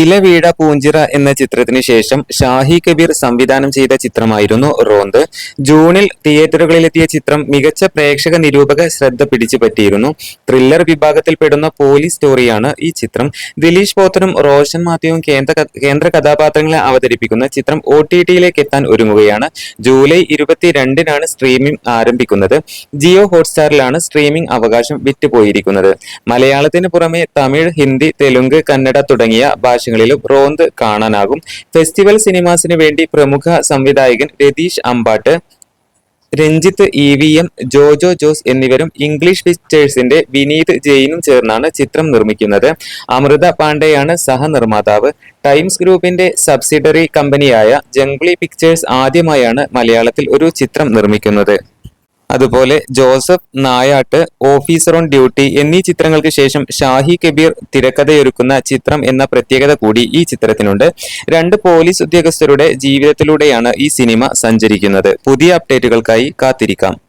ഇലവീഴ പൂഞ്ചിറ എന്ന ചിത്രത്തിന് ശേഷം ഷാഹി കബീർ സംവിധാനം ചെയ്ത ചിത്രമായിരുന്നു റോന്ത്. ജൂണിൽ തിയേറ്ററുകളിലെത്തിയ ചിത്രം മികച്ച പ്രേക്ഷക നിരൂപക ശ്രദ്ധ പിടിച്ചു പറ്റിയിരുന്നു ത്രില്ലർ വിഭാഗത്തിൽപ്പെടുന്ന പോലീസ് സ്റ്റോറിയാണ് ഈ ചിത്രം. ദിലീഷ് പോത്തനും റോഷൻ മാത്യുവും കേന്ദ്ര കേന്ദ്ര കഥാപാത്രങ്ങളെ അവതരിപ്പിക്കുന്ന ചിത്രം ഒ ടി ടിയിലേക്ക് എത്താൻ ഒരുങ്ങുകയാണ്. ജൂലൈ ഇരുപത്തിരണ്ടിനാണ് സ്ട്രീമിംഗ് ആരംഭിക്കുന്നത്. ജിയോ ഹോട്ട്സ്റ്റാറിലാണ് സ്ട്രീമിംഗ് അവകാശം വിറ്റുപോയിരിക്കുന്നത്. മലയാളത്തിന് പുറമെ തമിഴ് ഹിന്ദി തെലുങ്ക് കന്നഡ തുടങ്ങിയ ഭാഷകളിലും റോന്ത് കാണാനാകും. ഫെസ്റ്റിവൽ സിനിമാസിന് വേണ്ടി പ്രമുഖ സംവിധായകൻ Ratheesh Ambat Ranjith E V M Jojo Jose എന്നിവരും ഇംഗ്ലീഷ് പിക്ചേഴ്സിന്റെ വിനീത് ജെയിനും ചേർന്നാണ് ചിത്രം നിർമ്മിക്കുന്നത്. അമൃത പാണ്ഡെയാണ് സഹനിർമ്മാതാവ്. ടൈംസ് ഗ്രൂപ്പിന്റെ സബ്സിഡറി കമ്പനിയായ ജംഗ്ലി പിക്ചേഴ്സ് ആദ്യമായാണ് മലയാളത്തിൽ ഒരു ചിത്രം നിർമ്മിക്കുന്നത്. അതുപോലെ Joseph Nayattu officer on duty എന്നീ ചിത്രങ്ങൾക്ക് ശേഷം ഷാഹി കബീർ തിരക്കഥയൊരുക്കുന്ന ചിത്രം എന്ന പ്രത്യേകത കൂടി ഈ ചിത്രത്തിനുണ്ട്. രണ്ട് പോലീസ് ഉദ്യോഗസ്ഥരുടെ ജീവിതത്തിലൂടെയാണ് ഈ സിനിമ സഞ്ചരിക്കുന്നത്. പുതിയ അപ്ഡേറ്റുകൾക്കായി കാത്തിരിക്കാം.